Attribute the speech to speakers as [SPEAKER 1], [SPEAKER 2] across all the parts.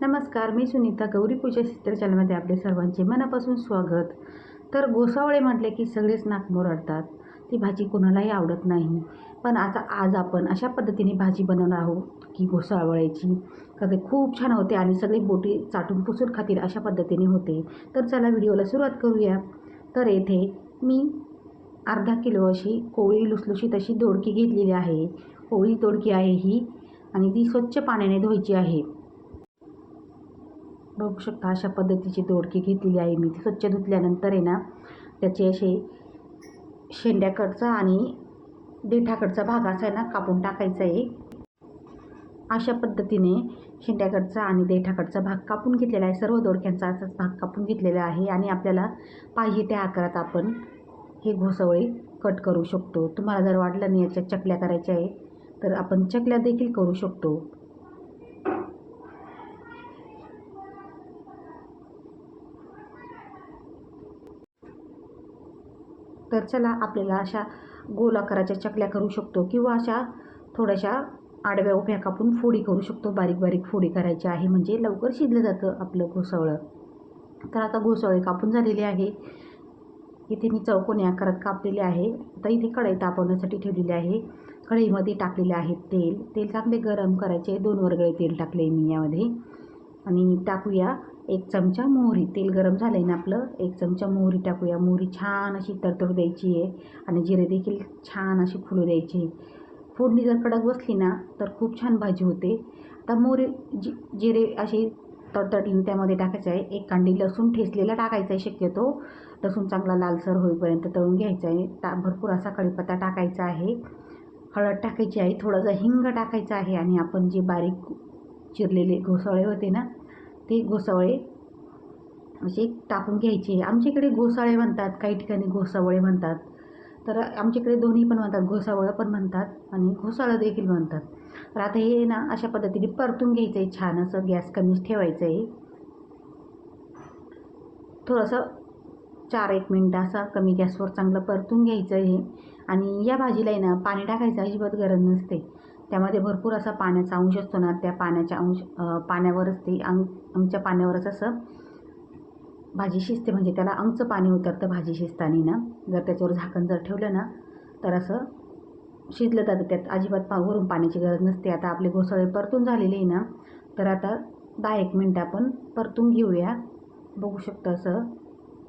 [SPEAKER 1] नमस्कार मी सुनीता गौरी पूजा चित्र चॅनलमध्ये आपले सर्वांचे मनापासून स्वागत. तर गोसावळे म्हटले की सगळेच नाक मोरडतात. ती भाजी कोणालाही आवडत नाही. पण आता आज आपण अशा पद्धतीने भाजी बनवणार आहोत की घोसावळ्याची तर ते खूप छान होते आणि सगळी बोटी चाटून पुसून खातील अशा पद्धतीने होते. तर चला व्हिडिओला सुरुवात करूया. तर येथे मी अर्धा किलो अशी कोळी लुसलुशीत अशी दोडकी घेतलेली आहे. कोळी दोडकी आहे ही आणि ती स्वच्छ पाण्याने धुवायची आहे. बघू शकता अशा पद्धतीची दोडकी घेतलेली आहे मी. ती स्वच्छ धुतल्यानंतर आहे ना त्याचे असे शेंड्याकडचा आणि देठाकडचा भाग असा आहे ना कापून टाकायचा आहे. अशा पद्धतीने शेंड्याकडचा आणि देठाकडचा भाग कापून घेतलेला आहे. सर्व दोडक्यांचा असाच भाग कापून घेतलेला आहे आणि आपल्याला पाहिजे त्या आकारात आपण हे घोसवळे कट करू शकतो. तुम्हाला जर वाटलं नाही याच्या चकल्या करायच्या आहे तर आपण चकल्या देखील करू शकतो. तर चला आपल्याला अशा गोल आकाराच्या चकल्या करू शकतो किंवा अशा थोड्याशा आडव्या उभ्या कापून फोडी करू शकतो. बारीक बारीक फोडी करायची आहे म्हणजे लवकर शिजलं जातं आपलं घोसावळं तर आता घोसाळे कापून झालेले आहे. इथे मी चौकोनी आकारात कापलेले आहे. आता इथे कढई तापवण्यासाठी ठेवलेली आहे. कढईमध्ये टाकलेले आहे तेल. तेल चांगले गरम करायचे. दोन वर्गळे तेल टाकले मी यामध्ये. आणि टाकूया. एक चमचा मोहरी तेल गरम झालं आहे ना आपलं एक चमचा मोहरी टाकूया. मोहरी छान अशी तडतड द्यायची आहे आणि जिरे देखील छान अशी फुलू द्यायची फोडणी जर कडक बसली ना तर खूप छान भाजी होते. आता मोहरी जि जिरे अशी तडतडीने त्यामध्ये टाकायचं आहे. एक कांडी लसूण ठेचलेला टाकायचा आहे शक्यतो. लसूण चांगला लालसर होईपर्यंत तळून घ्यायचा आहे. टा भरपूर असा कढीपत्ता टाकायचा आहे. हळद टाकायची आहे. थोडासा हिंग टाकायचा आहे आणि आपण जे बारीक चिरलेले घोसाळे होते ना ते घोसावळे असे टाकून घ्यायचे. आमच्याकडे घोसाळे म्हणतात काही ठिकाणी घोसावळे म्हणतात. तर आमच्याकडे दोन्ही पण म्हणतात घोसावळं पण म्हणतात आणि घोसाळं देखील म्हणतात. तर आता हे ना अशा पद्धतीने परतून घ्यायचं आहे छान असं गॅस कमीच ठेवायचं आहे थोडंसं चार एक मिनटं असा कमी गॅसवर चांगलं परतून घ्यायचं आहे आणि या भाजीला आहे ना पाणी टाकायचं अजिबात गरज नसते. त्यामध्ये भरपूर असा पाण्याचा अंश असतो ना त्या पाण्याच्या अंश पाण्यावरच ते अंग अंगच्या पाण्यावरच असं भाजी शिजते. म्हणजे त्याला अंगचं पाणी उतरतं भाजी शिजताना ना. जर त्याच्यावर झाकण जर ठेवलं ना तर असं शिजलं जातं. त्यात अजिबात पा वरून पाण्याची गरज नसते. आता आपले घोसाळे परतून झालेले आहे ना तर आता दहा एक मिनटं आपण परतून घेऊया. बघू शकतो असं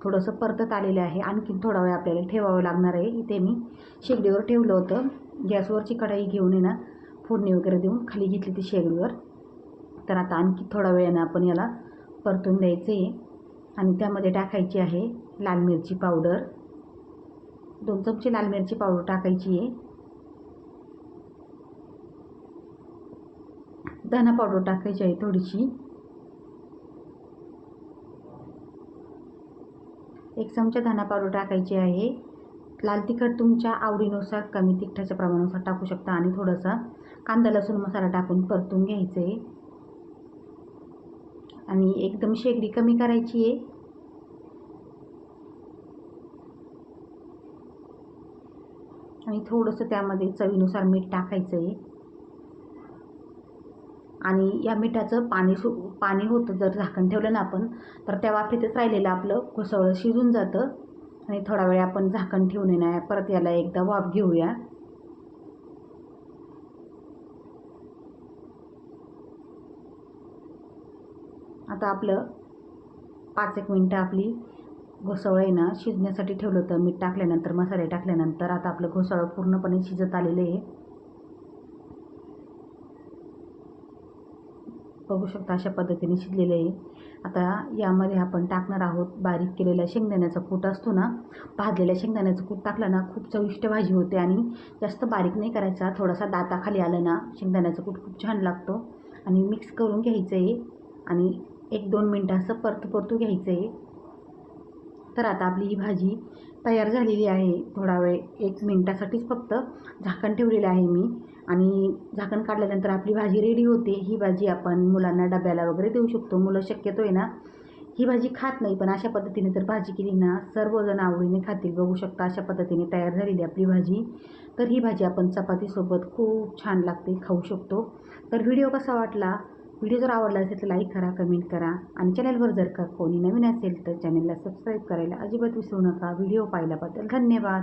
[SPEAKER 1] थोडंसं परतत आलेलं आहे. आणखीन थोडा वेळ आपल्याला ठेवावं लागणार आहे. इथे मी शेगडीवर ठेवलं होतं. गॅसवरची कढाई घेऊन ना फोडणी वगैरे देऊन खाली घेतली ती शेगडीवर. तर आता आणखी थोडा वेळानं आपण याला परतून द्यायचं आहे. आणि त्यामध्ये टाकायची आहे लाल मिरची पावडर. दोन चमचे लाल मिरची पावडर टाकायची आहे. धना पावडर टाकायची आहे थोडीशी. एक चमचा धना पावडर टाकायची आहे. लाल तिखट तुमच्या आवडीनुसार कमी तिखटाच्या प्रमाणानुसार टाकू शकता आणि थोडासा कांदा लसूण मसाला टाकून परतून घ्यायचं. आहे आणि एकदम शेगडी कमी करायची आहे. आणि थोडंसं त्यामध्ये चवीनुसार मीठ टाकायचं आहे आणि या मिठाचं पाणी सु पाणी होतं जर झाकण ठेवलं ना आपण तर त्या वाफेतच राहिलेलं आपलं घोसवळं शिजून जातं. आणि थोडा वेळ आपण झाकण ठेवून येणार परत याला एकदा वाफ घेऊया. आता आपलं पाच एक मिनटं आपली घोसाळं आहे ना शिजण्यासाठी ठेवलं होतं. मीठ टाकल्यानंतर मसाले टाकल्यानंतर आता आपलं घोसाळं पूर्णपणे शिजत आलेलं आहे. बघू शकता अशा पद्धतीने शिजलेलं आहे. आता यामध्ये आपण टाकणार आहोत बारीक केलेला शेंगदाण्याचा कूट असतो ना भाजलेल्या शेंगदाण्याचं कूट टाकलं ना खूप चविष्ट भाजी होते आणि जास्त बारीक नाही करायचा थोडासा दाताखाली आलं ना शेंगदाण्याचं कूट खूप छान लागतो. आणि मिक्स करून घ्यायचं आहे आणि एक दोन मिनटं असं परतू परतू घ्यायचं आहे तर आता आपली ही भाजी तयार झालेली आहे. थोडा वेळ एक मिनटासाठीच फक्त झाकण ठेवलेलं आहे मी. आणि झाकण काढल्यानंतर आपली भाजी रेडी होते. ही भाजी आपण मुलांना डब्याला वगैरे देऊ शकतो. मुलं शक्यतो आहे ना ही भाजी खात नाही पण अशा पद्धतीने जर भाजी केली ना सर्वजण आवडीने खातील. बघू शकता अशा पद्धतीने तयार झालेली आपली भाजी. तर ही भाजी आपण चपातीसोबत खूप छान लागते खाऊ शकतो. तर व्हिडिओ कसा वाटला? व्हिडिओ जर आवडला असेल तर लाईक करा कमेंट करा आणि चॅनलवर जर का कोणी नवीन असेल तर चॅनलला सबस्क्राईब करायला अजिबात विसरू नका. व्हिडिओ पाहिल्याबद्दल धन्यवाद.